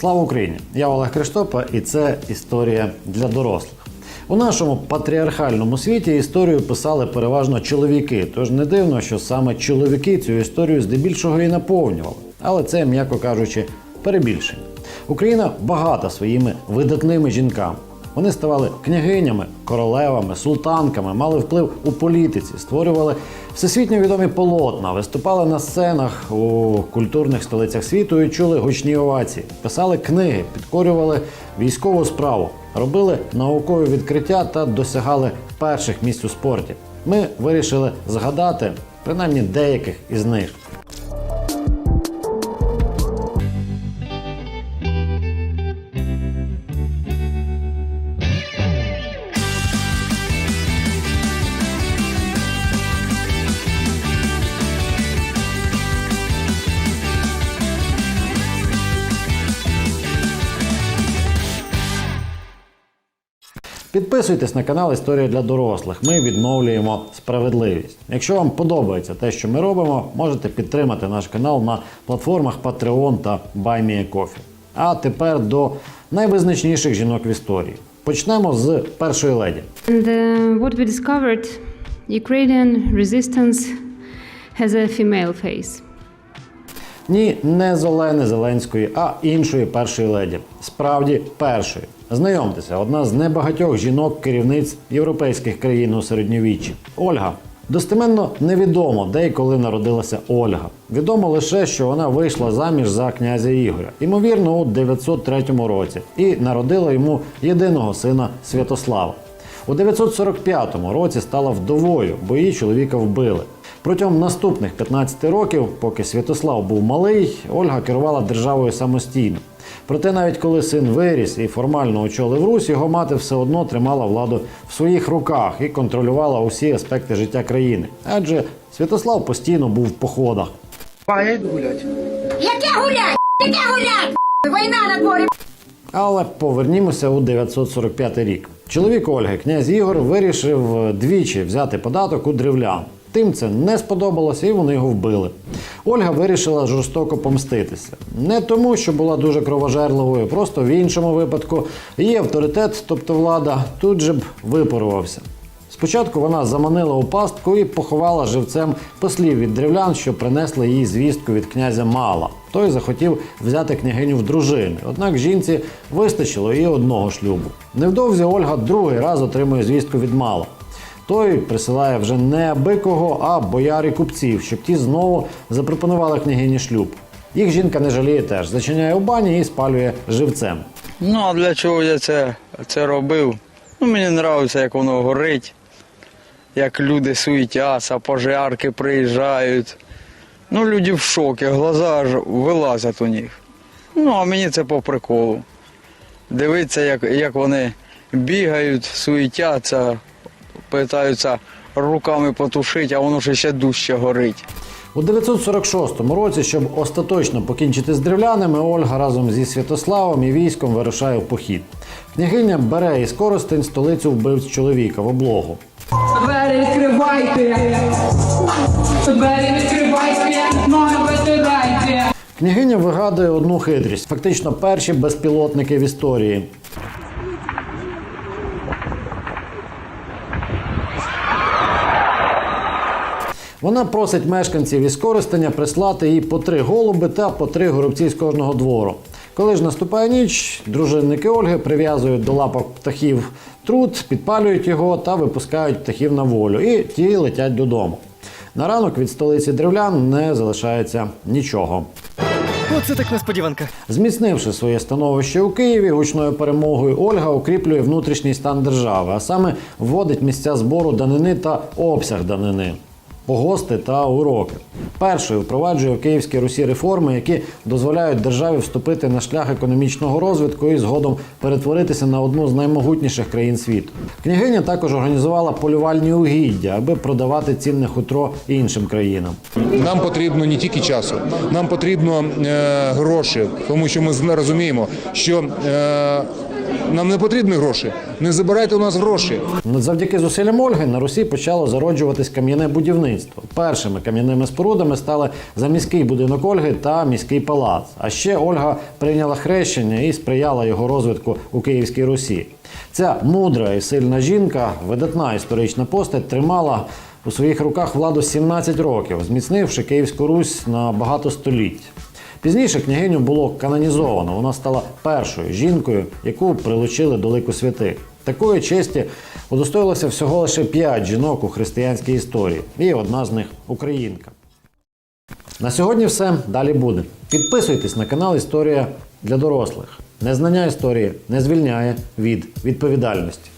Слава Україні! Я Олег Криштопа, і це історія для дорослих. У нашому патріархальному світі історію писали переважно чоловіки, тож не дивно, що саме чоловіки цю історію здебільшого і наповнювали. Але це, м'яко кажучи, перебільшення. Україна багата своїми видатними жінками. Вони ставали княгинями, королевами, султанками, мали вплив у політиці, створювали всесвітньо відомі полотна, виступали на сценах у культурних столицях світу і чули гучні овації, писали книги, підкорювали військову справу, робили наукові відкриття та досягали перших місць у спорті. Ми вирішили згадати принаймні деяких із них. Підписуйтесь на канал Історія для дорослих. Ми відновлюємо справедливість. Якщо вам подобається те, що ми робимо, можете підтримати наш канал на платформах Patreon та BuyMeACoffee. А тепер до найвизначніших жінок в історії. Почнемо з першої леді. And uh, what we discovered, Ukrainian resistance has a female face. Ні, не Олени Зеленської, а іншої першої леді. Справді першої. Знайомтеся, одна з небагатьох жінок-керівниць європейських країн у середньовіччі. Ольга. Достеменно невідомо, де і коли народилася Ольга. Відомо лише, що вона вийшла заміж за князя Ігоря, ймовірно, у 903 році, і народила йому єдиного сина Святослава. У 945 році стала вдовою, бо її чоловіка вбили. Протягом наступних 15 років, поки Святослав був малий, Ольга керувала державою самостійно. Проте, навіть коли син виріс і формально очолив Русь, його мати все одно тримала владу в своїх руках і контролювала усі аспекти життя країни. Адже Святослав постійно був в походах. А, я йду гулять. Яке гулять? Яке гулять? Війна на дворі. Але повернімося у 945 рік. Чоловік Ольги, князь Ігор, вирішив двічі взяти податок у древлян. Тим це не сподобалося, і вони його вбили. Ольга вирішила жорстоко помститися. Не тому, що була дуже кровожерливою, просто в іншому випадку її авторитет, тобто влада, тут же б випарувався. Спочатку вона заманила у пастку і поховала живцем послів від древлян, що принесли їй звістку від князя Мала. Той захотів взяти княгиню в дружини. Однак жінці вистачило і одного шлюбу. Невдовзі Ольга другий раз отримує звістку від Мала. Той присилає вже не аби кого, а бояр і купців, щоб ті знову запропонували княгині шлюб. Їх жінка не жаліє теж, зачиняє у бані і спалює живцем. Ну, а для чого я це, це робив? Ну, мені подобається, як воно горить, як люди суетяться, пожарки приїжджають. Ну, люди в шокі, глаза аж вилазять у них. Ну, а мені це по приколу. Дивитися, як, як вони бігають, суетяться, питаються руками потушити, а воно ще дужче горить. У 946 році, щоб остаточно покінчити з древлянами, Ольга разом зі Святославом і військом вирушає в похід. Княгиня бере із Коростень столицю вбивць чоловіка в облогу. Двері відкривайте! Двері відкривайте! Ноги витирайте! Княгиня вигадує одну хитрість, фактично перші безпілотники в історії. Вона просить мешканців із користення прислати їй по три голуби та по три горобці з кожного двору. Коли ж наступає ніч, дружинники Ольги прив'язують до лапок птахів труд, підпалюють його та випускають птахів на волю, і ті летять додому. На ранок від столиці древлян не залишається нічого. Оце так несподіванка. Зміцнивши своє становище у Києві гучною перемогою, Ольга укріплює внутрішній стан держави, а саме вводить місця збору данини та обсяг данини. Погости та уроки. Першою впроваджує в Київській Русі реформи, які дозволяють державі вступити на шлях економічного розвитку і згодом перетворитися на одну з наймогутніших країн світу. Княгиня також організувала полювальні угіддя, аби продавати цінне хутро іншим країнам. Нам потрібно не тільки часу, нам потрібно е, гроші, тому що ми розуміємо, що е, Нам не потрібні гроші. Не забирайте у нас гроші. Завдяки зусиллям Ольги на Русі почало зароджуватись кам'яне будівництво. Першими кам'яними спорудами стали заміський будинок Ольги та міський палац. А ще Ольга прийняла хрещення і сприяла його розвитку у Київській Русі. Ця мудра і сильна жінка, видатна історична постать, тримала у своїх руках владу 17 років, зміцнивши Київську Русь на багато століть. Пізніше княгиню було канонізовано. Вона стала першою жінкою, яку прилучили до лику святих. Такої честі удостоїлося всього лише п'ять жінок у християнській історії, і одна з них українка. На сьогодні все. Далі буде. Підписуйтесь на канал Історія для дорослих. Незнання історії не звільняє від відповідальності.